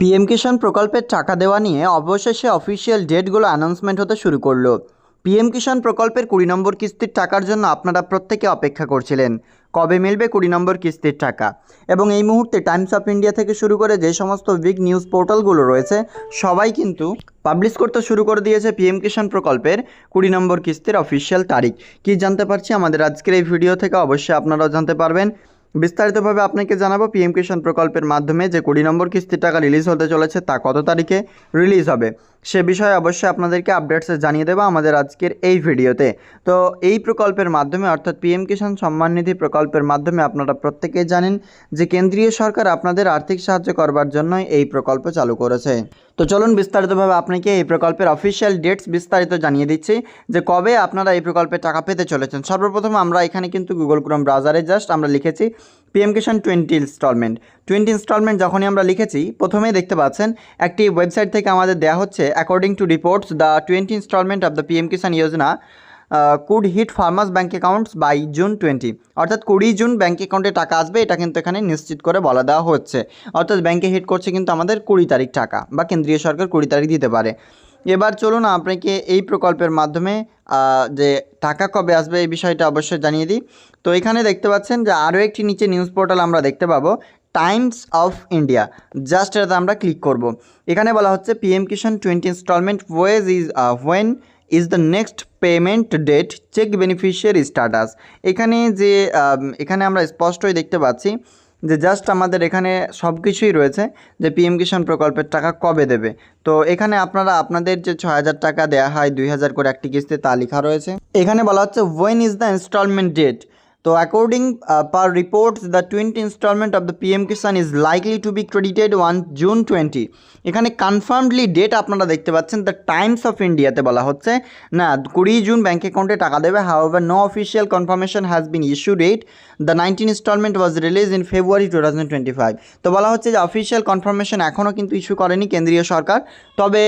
PM কিষাণ প্রকল্পের টাকা দেওয়া নিয়ে অবশেষে অফিসিয়াল ডেটগুলো অ্যানাউন্সমেন্ট হতে শুরু করল। পিএম কিষাণ প্রকল্পের কুড়ি নম্বর কিস্তির টাকার জন্য আপনারা প্রত্যেকে অপেক্ষা করছিলেন। কবে মিলবে কুড়ি নম্বর কিস্তির টাকা? এবং এই মুহূর্তে টাইমস অফ ইন্ডিয়া থেকে শুরু করে যে সমস্ত বিগ নিউজ পোর্টালগুলো রয়েছে, সবাই কিন্তু পাবলিশ করতে শুরু করে দিয়েছে পিএম কিষাণ প্রকল্পের কুড়ি নম্বর কিস্তির অফিসিয়াল তারিখ। কি জানতে পারছি আমাদের আজকের এই ভিডিও থেকে অবশ্যই আপনারাও জানতে পারবেন। বিস্তারিতভাবে আপনাকে জানাব পিএম কিষাণ প্রকল্পের মাধ্যমে যে কুড়ি নম্বর কিস্তির টাকা রিলিজ হতে চলেছে তা কত তারিখে রিলিজ হবে। সে বিষয়ে অবশ্যই আপনাদেরকে আপডেটসে জানিয়ে দেবো আমাদের আজকের এই ভিডিওতে। তো এই প্রকল্পের মাধ্যমে, অর্থাৎ পিএম কিষাণ সম্মান নিধি প্রকল্পের মাধ্যমে আপনারা প্রত্যেকেই জানেন যে কেন্দ্রীয় সরকার আপনাদের আর্থিক সাহায্য করবার জন্যই এই প্রকল্প চালু করেছে। তো চলুন বিস্তারিতভাবে আপনাকে এই প্রকল্পের অফিসিয়াল ডেটস বিস্তারিত জানিয়ে দিচ্ছি যে কবে আপনারা এই প্রকল্পের টাকা পেতে চলেছেন। সর্বপ্রথম আমরা এখানে কিন্তু গুগল ক্রোম ব্রাউজারে জাস্ট আমরা লিখেছি PM Kisan twenty instalment twenty instalment যখনই আমরা লিখেছি, প্রথমেই দেখতে পাচ্ছেন একটি ওয়েবসাইট থেকে আমাদের দেওয়া হচ্ছে according to reports the twenty instalment of the PM Kisan Yojana could hit farmers bank accounts by June twenty অর্থাৎ কুড়ি জুন ব্যাঙ্ক অ্যাকাউন্টে টাকা আসবে, এটা কিন্তু এখানে নিশ্চিত করে বলা দেওয়া হচ্ছে। অর্থাৎ ব্যাঙ্কে হিট করছে কিন্তু আমাদের কুড়ি তারিখ টাকা বা কেন্দ্রীয় সরকার কুড়ি তারিখ দিতে পারে। এবার চলুন আপনাকে এই প্রকল্পের মাধ্যমে যে টাকা কবে আসবে এই বিষয়টা অবশ্যই জানিয়ে দিই। তো এখানে দেখতে পাচ্ছেন যে আরও একটি নিচে নিউজ পোর্টাল আমরা দেখতে পাবো টাইমস অফ ইন্ডিয়া জাস্ট এটাতে আমরা ক্লিক করব। এখানে বলা হচ্ছে PM Kisan twenty instalment wage is when is the next payment date check beneficiary status এখানে যে এখানে আমরা স্পষ্টই দেখতে পাচ্ছি যে জাস্ট আমাদের এখানে সব কিছুই রয়েছে যে পিএম কিষাণ প্রকল্পের টাকা কবে দেবে। তো এখানে আপনারা, আপনাদের যে ছয় হাজার টাকা দেওয়া হয়, দুই হাজার করে একটি কিস্তি তা লেখা রয়েছে। এখানে বলা হচ্ছে when is the installment date তো according per reports the twenty installment of the PM Kisan is likely to be credited one June twenty এখানে কনফার্মডলি ডেট আপনারা দেখতে পাচ্ছেন দ্য টাইমস অফ ইন্ডিয়াতে বলা হচ্ছে। না, কুড়ি জুন ব্যাঙ্ক অ্যাকাউন্টে টাকা দেবে। However no official confirmation has been issued the nineteen installment was release in February two thousand twenty five তো বলা হচ্ছে যে অফিসিয়াল কনফার্মেশন এখনও কিন্তু ইস্যু করেনি কেন্দ্রীয় সরকার। তবে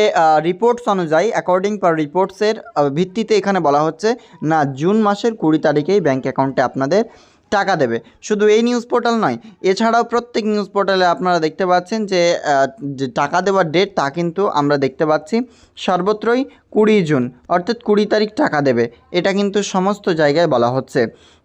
রিপোর্টস অনুযায়ী অ্যাকর্ডিং পার রিপোর্টসের ভিত্তিতে এখানে বলা হচ্ছে, না, জুন মাসের কুড়ি তারিখেই ব্যাঙ্ক অ্যাকাউন্টে আপনাদের টাকা দেবে। শুধু এই নিউজ পোর্টাল নয়, এছাড়াও প্রত্যেক নিউজ পোর্টালে আপনারা দেখতে পাচ্ছেন যে যে টাকা দেওয়ার ডেট তা কিন্তু আমরা দেখতে পাচ্ছি সর্বত্রই কুড়ি জুন, অর্থাৎ কুড়ি তারিখ টাকা দেবে। এটা কিন্তু সমস্ত জায়গায় বলা হচ্ছে।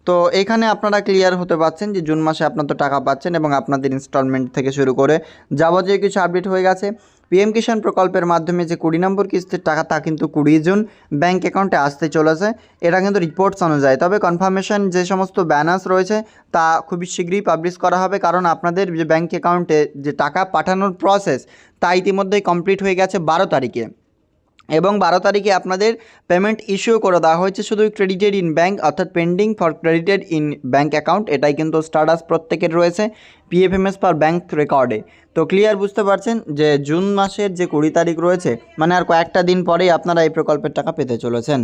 তো এখানে আপনারা ক্লিয়ার হতে পারছেন যে জুন মাসে আপনার তো টাকা পাচ্ছেন এবং আপনাদের ইনস্টলমেন্ট থেকে শুরু করে যাবতীয় কিছু আপডেট হয়ে গেছে। পিএম কিষাণ প্রকল্পের মাধ্যমে যে কুড়ি নম্বর কিস্তির টাকা তা কিন্তু কুড়ি জুন ব্যাঙ্ক অ্যাকাউন্টে আসতে চলেছে। এটা কিন্তু রিপোর্টস অনুযায়ী। তবে কনফার্মেশন যে সমস্ত ব্যানার্স রয়েছে, তা খুবই শীঘ্রই পাবলিশ করা হবে। কারণ আপনাদের যে ব্যাঙ্ক অ্যাকাউন্টে যে টাকা পাঠানোর প্রসেস তা ইতিমধ্যেই কমপ্লিট হয়ে গেছে বারো তারিখে। এবং বারো তারিখে আপনাদের পেমেন্ট ইস্যু করে দেওয়া হয়েছে শুধু ক্রেডিটেড ইন ব্যাঙ্ক অর্থাৎ pending for credited in bank account এটাই কিন্তু স্টাটাস প্রত্যেকের রয়েছে পিএফএমএস পার ব্যাঙ্ক রেকর্ডে তো ক্লিয়ার বুঝতে পারছেন যে জুন মাসের যে কুড়ি তারিখ রয়েছে মানে আর কয়েকটা দিন পরেই আপনারা এই প্রকল্পের টাকা পেতে চলেছেন।